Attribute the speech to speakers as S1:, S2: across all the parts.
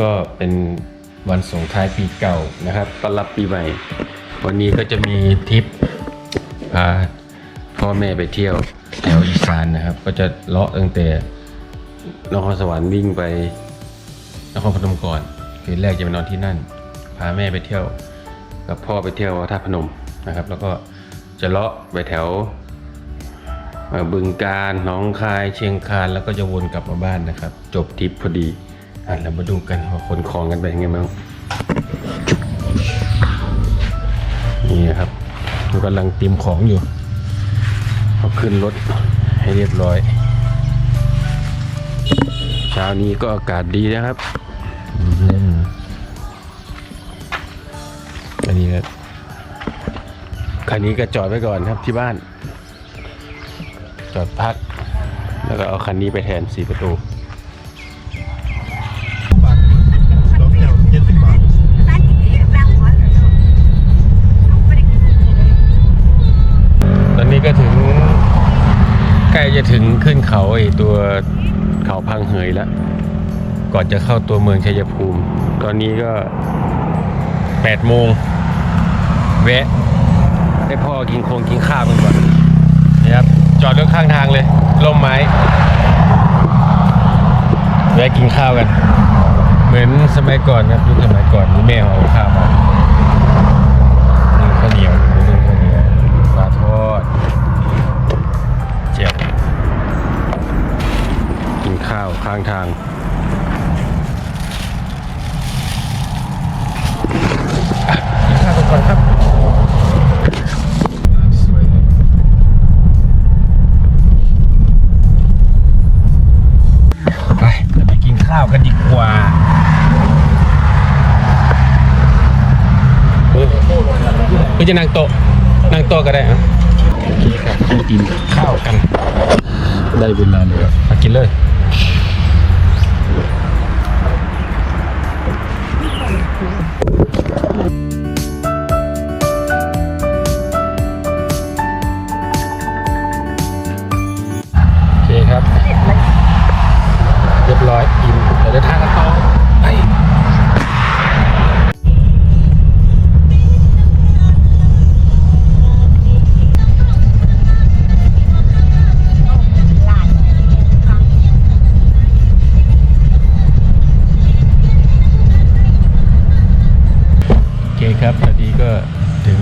S1: ก็เป็นวันส่งท้ายปีเก่านะครับต้อนรับปีใหม่ วันนี้ก็จะมีทริปพาพ่อแม่ไปเที่ยวแถวอีสานนะครับ ก็จะเลาะตั้งแต่นครสวรรค์วิ่งไปนครพนมก่อนคืนแรกจะไปนอนที่นั่น พาแม่ไปเที่ยว กับพ่อไปเที่ยวท่าพนมนะครับ แล้วก็จะเลาะไปแถวบึงการหนองคาย เชียงคานแล้วก็จะวนกลับมาบ้านนะครับ จบทริปพอดี อะเรามาดูกันว่าคนคลองกันไปยังไงบ้างนี่ครับเรากำลังเตรียมของอยู่เอาขึ้นรถให้เรียบร้อย เช้านี้ก็อากาศดีนะครับอันนี้ก็คันนี้ก็จอดไว้ก่อนครับที่บ้าน จอดพัก แล้วก็เอาคันนี้ไปแทนสีประตู
S2: จะ
S1: ถึงขึ้นเขาไอตัวเขาพังเหยแล้วก่อนจะเข้าตัวเมืองชัยภูมิ ตอนนี้ก็8โมงแวะให้พ่อกินโคงกินข้าวกันก่อนนะครับจอดรถข้างทางเลยร่มไม้แวะกินข้าวกัน เหมือนสมัยก่อนครับยุคสมัยก่อนนี่แม่เอาข้าวมา ข้าวข้างทางอะกินข้าวกันก่อนครับสวยเลยไปเราไปกินข้าวกันดีกว่าเออเพื่อจะนั่งโต๊ะนั่งโต๊ะก็ได้อะโอเคครับไปกินข้าวกัน ได้เวลาเลยมากินเลย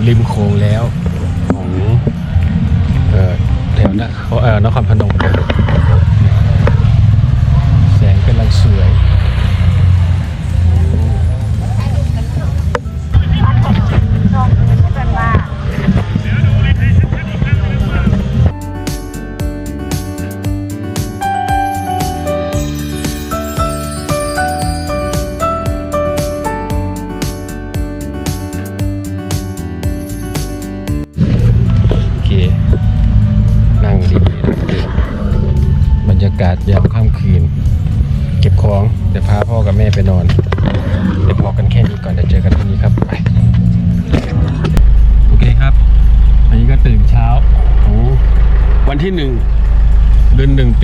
S1: ริมโค้งแล้วของเอ่อแถวนะเขาเอ่อนครพนมแสงกำลังสวย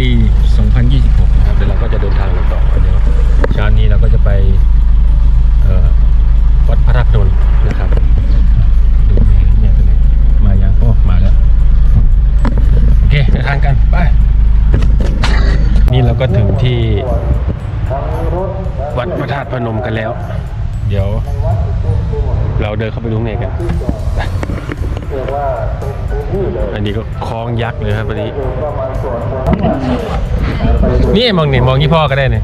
S1: ปี 2026นะครับเดี๋ยวเราก็จะเดินทางกันต่อเดี๋ยวเช้านี้เราก็จะไปวัดพระธาตุนนท์นะครับดูแม่แม่ไปไหนมายังโอ้มาแล้ว โอเคเดินทางกันไปนี่เราก็ถึงที่วัดพระธาตุพนมกันแล้ว เดี๋ยว เราเดินเข้าไปดูข้างในกันไป อันนี้ก็คลองยักษ์เลยครับวันนี้ นี่มองนี่มองยี่พ่อก็ได้เนี่ย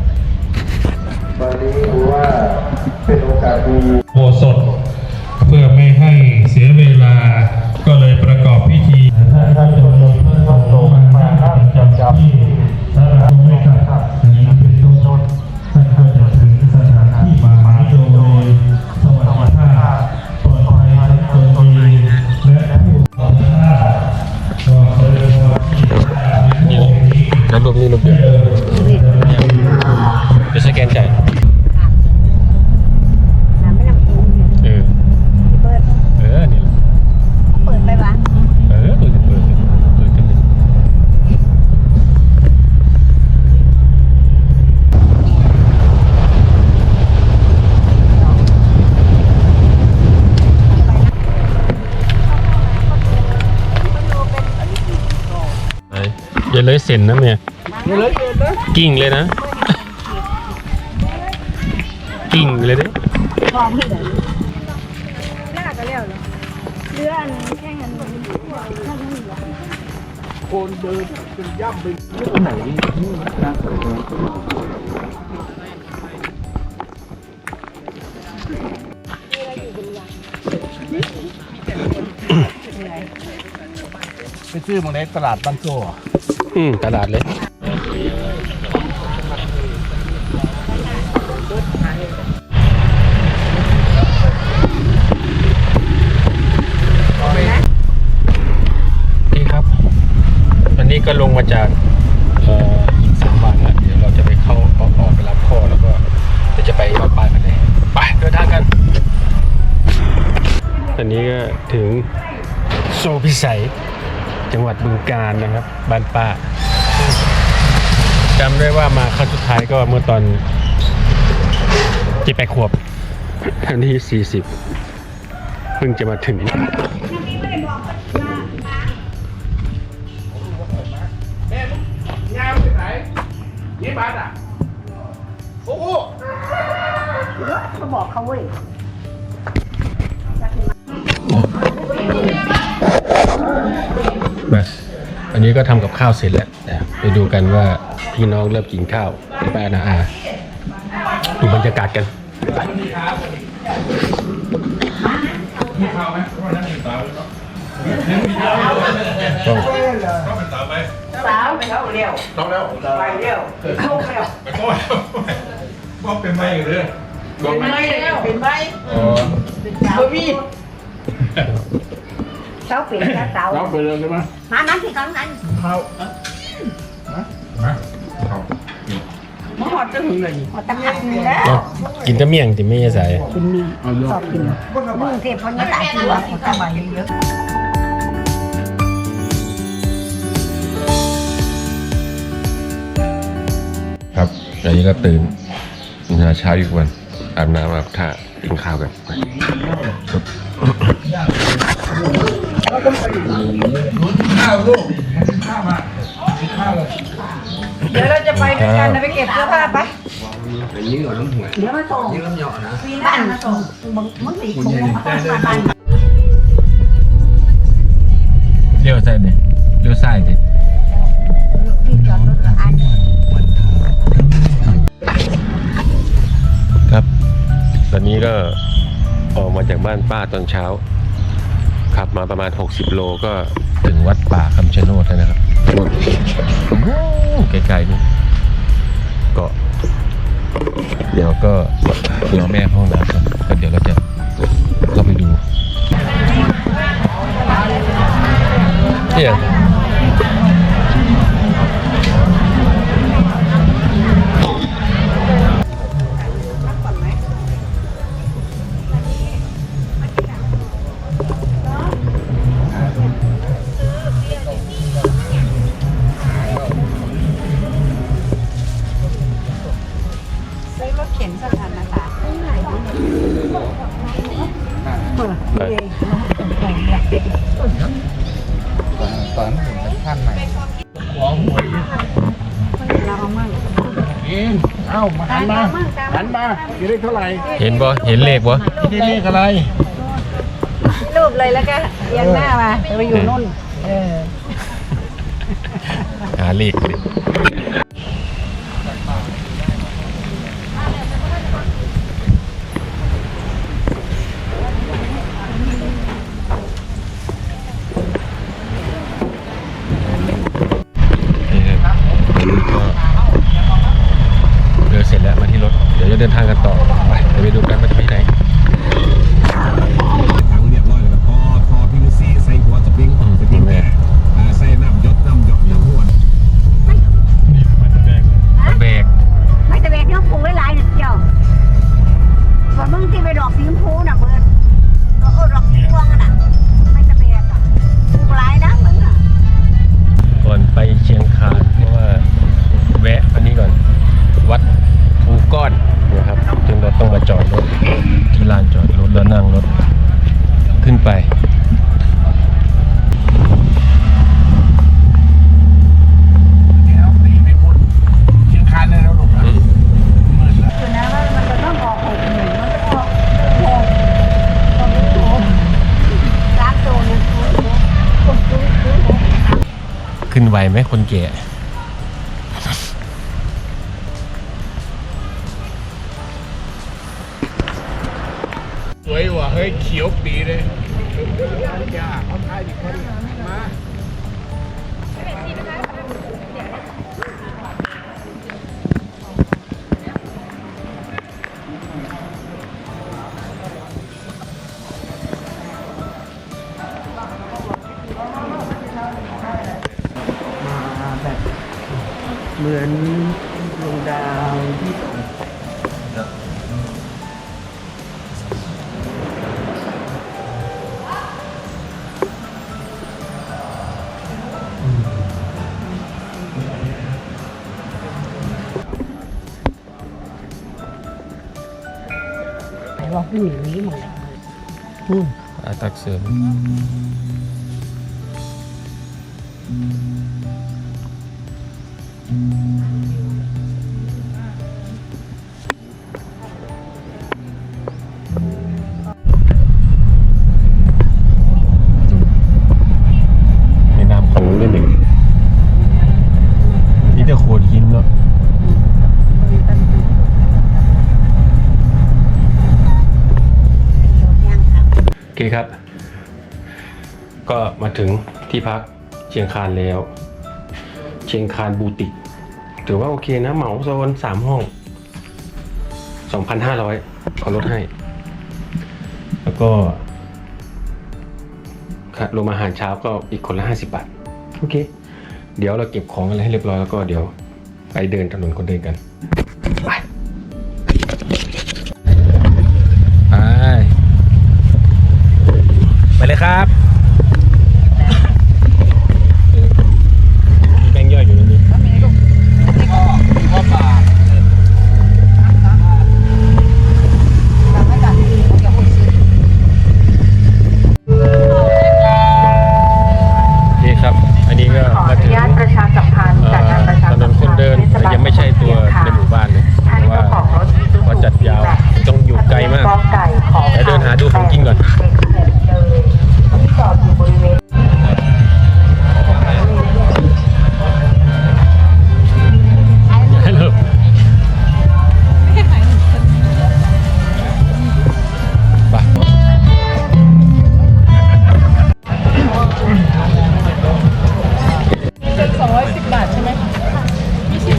S3: โบสถเพื่อไม่ให้เสียเวลาก็เลยประกอบพิธีท่านท่านโยมเพื่อนพระสงฆ์มานั่งจำจำที่สถานไม่กับนี้เป็นต้นต้นท่านก็จะถึงสถาน แล้ว
S1: รูปนี้ เลยเส้นนะเนี่ยกิ่งเลยนะ กิ่งเลยเด้
S4: พร้อมที่ไหนเลือกก็เลี้ยวเหรอเรืออันแค่อันนี้ข้างนี้เหรอ
S2: ไปซื้อมาในตลาดบ้านโซ่
S1: อืมตลาดเลยดีครับวันนี้ก็ลงมาจากเอ่อหินเส้นบานแล้วเดี๋ยวเราจะไปเข้าออกออกไปรับพ่อแล้วก็เดี๋ยวจะไปวัดป่ากันเลยไปเดินทางกันตอนนี้ก็ถึงโซพิสัย จังหวัดบึงกาฬนะครับ บ้านป้าจำได้ว่ามาครั้งสุดท้ายก็เมื่อตอนจีแปดขวบอันนี้สี่สิบเพิ่งจะมาถึง
S4: เขาบอกเขาเว้ย
S1: มาอันนี้ก็ทำกับข้าวเสร็จแล้วนะไปดูกันว่าพี่น้องเริ่มกินข้าวไปป้านาอาดูบรรยากาศกันไปต้อง
S5: สาวไปเขาเร็ว
S2: ต้องแล้ว
S5: ไปเร็วเข้าเร็ว
S2: ไปโซ่ว่าเป็นไม่เรื่อง
S5: เป็นไหมเร็วเป็นไหม
S2: อ๋อ
S5: บ่มี
S4: เสาเปลี่ยนแค่เสา
S2: เราไปเรื่องใช่ไหม
S4: มานั้นที่เขานั้น
S2: ข้าวนะครับ
S5: มาหอดจะหึงเลย
S4: หมดตั้งหันนี่แล้ว
S1: กินแต่เมี่ยงติไม่ใส่
S4: กินนี่
S2: เอาเย
S4: ชอ
S2: อะ
S4: บกินมึงเทพคนนี้ตายที่ว่าเขาทำมาเยอะ
S1: ครับอันนี้ก็ตื่นเช้าอีกวันอาบน้ำอาบท่ากินข้าวกันไปครับ
S2: ข้าวลูกข้าวมาข้าวเลย
S5: เดี๋ยวเราจะไปด้วยกันนะไปเก็บเสื้อผ้าไป
S4: เดี๋ยวมาส่งบ้านมาส่งมึงมึงหลีกมึงมาบ้าน
S1: เลี้ยวซ้ายดิเลี้ยวซ้ายดิ
S4: นี่จอดรถอัน
S1: ครับ ตอนนี้ก็ออกมาจากบ้านป้าตอนเช้า ขับมาประมาณ 60 โลก็ถึงวัดป่าคำชะโนดแล้วนะครับนู่นไกลๆนู่นก็เดี๋ยวก็รอแม่เข้าห้องน้ำครับก็เดี๋ยวเราจะเข้าไปดูเนี่ย
S2: มา
S4: อ
S2: ยู่ได้เท่าไหร่
S1: เห็นบ่เห็นเลขบ่
S2: ที่ได้เลขอะไร
S4: รูปเลยแล้วก็เอียงหน้ามาไปอยู่นู่นเออ
S1: หาเลขดิ ไห
S6: ว
S4: ไหม
S1: คนแก่ มือนดวง
S2: ดา
S5: วที่ตก
S4: แต่ว่าผู้หญิงนี้หมดเลย
S1: อาตักเสริม ครับ ก็มาถึงที่พักเชียงคานแล้ว เชียงคานบูติกถือว่าโอเคนะเหมาโซนสามห้องสองพันห้าร้อยเขาลดให้ แล้วก็ครับรวมอาหารเช้าก็อีกคนละห้าสิบบาท โอเค เดี๋ยวเราเก็บของอะไรให้เรียบร้อยแล้วก็เดี๋ยวไปเดินถนนคนเดินกัน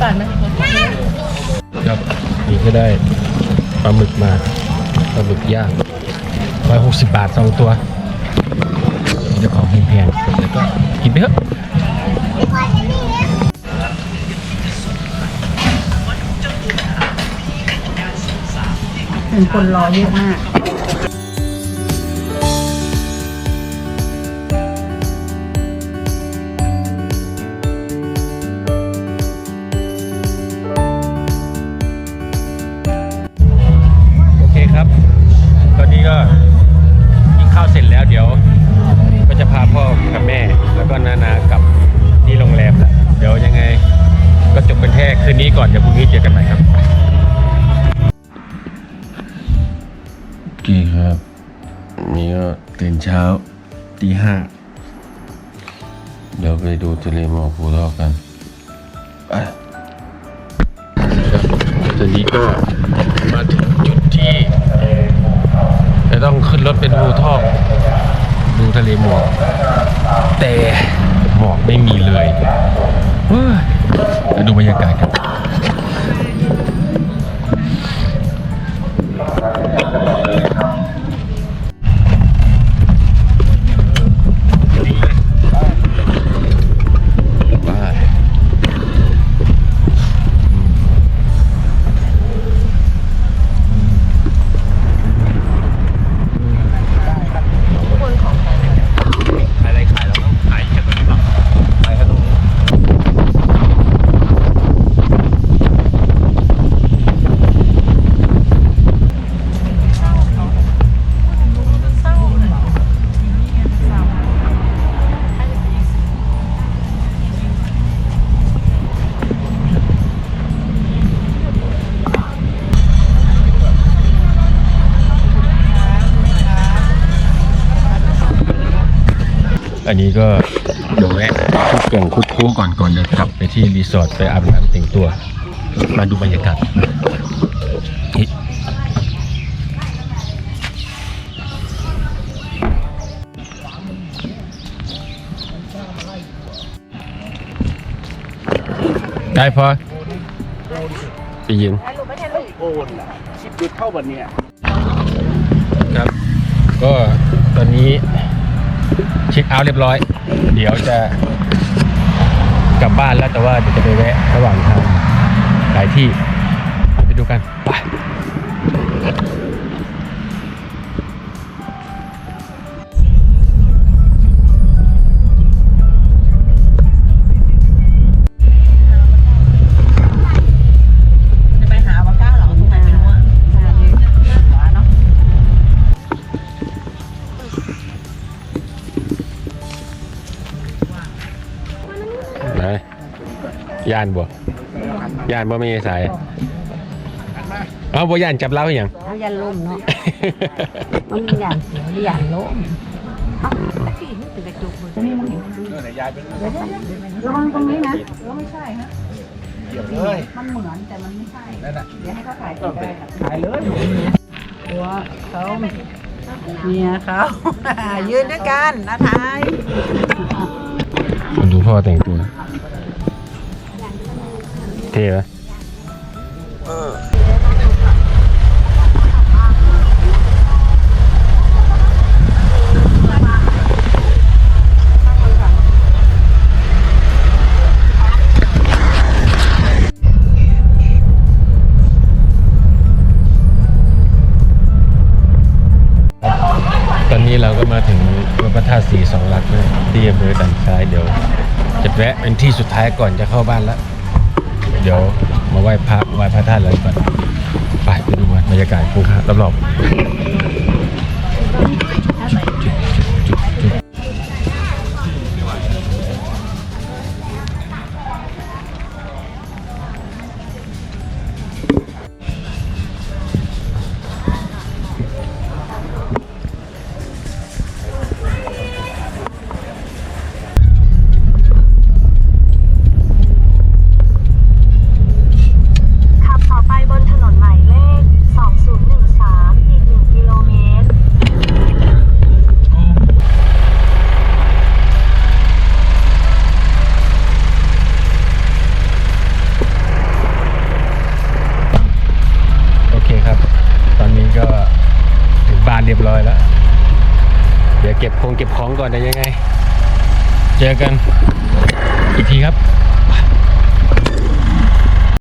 S1: บา
S7: ท
S1: ไหมครับนี่ก็ได้ปลาหมึกมาปลาหมึกย่างร้อยหกสิบบาทสองตัวนี่เจ้าของแพงๆแล้วก็กินไปเถอะ
S4: เป็นคนรอเยอะมาก
S1: แล้วเดี๋ยวก็จะพาพ่อกับแม่ แล้วก็นานากลับที่โรงแรมแล้วเดี๋ยวยังไงก็จบเป็นแค่คืนนี้ก่อนเดี๋ยวพรุ่งนี้เจอกันใหม่ครับกี่ครับนี่ก็ตื่นเช้าตีห้าเดี๋ยวไปดูทะเลหมอกภูทอกกันไปตอนนี้ก็มาถึงจุดที่ จะต้องขึ้นรถเป็นภูทอก ดูทะเลหมอก แต่หมอกไม่มีเลยเฮ้ยเดี๋ยวดูบรรยากาศกัน ก็เดี๋ยวแวะคุดเก่งคุดคู้ก่อนก่อนจะกลับไปที่รีสอร์ทไปอาบน้ำแต่งตัว มาดูบรรยากาศนี่ได้พอไปยืน
S2: โอนล่ะชิปหยุดเข้าวันเนี้ย
S1: ครับ ก็ตอนนี้เช็คเอาท์เรียบร้อย เดี๋ยวจะกลับบ้านแล้วแต่ว่าเดี๋ยวจะไปแวะระหว่างทางหลายที่ไปดูกันไปไหน ย่านบ่ย่านบ่มีสายเอาบ่ย่านจับเล้าอหย่าง
S4: เอายันล่มเนาะ มันมีอย่างเสียวหรืออย่างล้มเอ้าตะกี้นี่เป็นกระจุกเลยจะมีมึงเห็น
S2: เมื่อไหร่ยายเป็น
S4: เดี๋ยวๆระวังตรงนี้นะเออไม่ใช่ฮะ
S2: เหยียบเลย
S4: มันเหมือนแต่มันไม่ใช่
S2: นั่นน่ะ
S4: เดี๋ยวให้เขาถ่ายติดได้อะ
S2: ถ่ายเลย
S5: ตัวเขาเมียเขายืนด้วยกันนะทาย
S1: มาดูพ่อแต่งตัวเท่ไหมตอนนี้เราก็มาถึงวัดพระธาตุสีสองลักษณ์แล้วที่อำเภอดันซ้ายเดี๋ยวจะแวะเป็นที่สุดท้ายก่อนจะเข้าบ้านแล้วเดี๋ยวมาไหว้พระไหว้พระธาตุแล้วก่อนไปไปดูบรรยากาศภูเขารอบๆ ก่อนได้ยังไง เจอกัน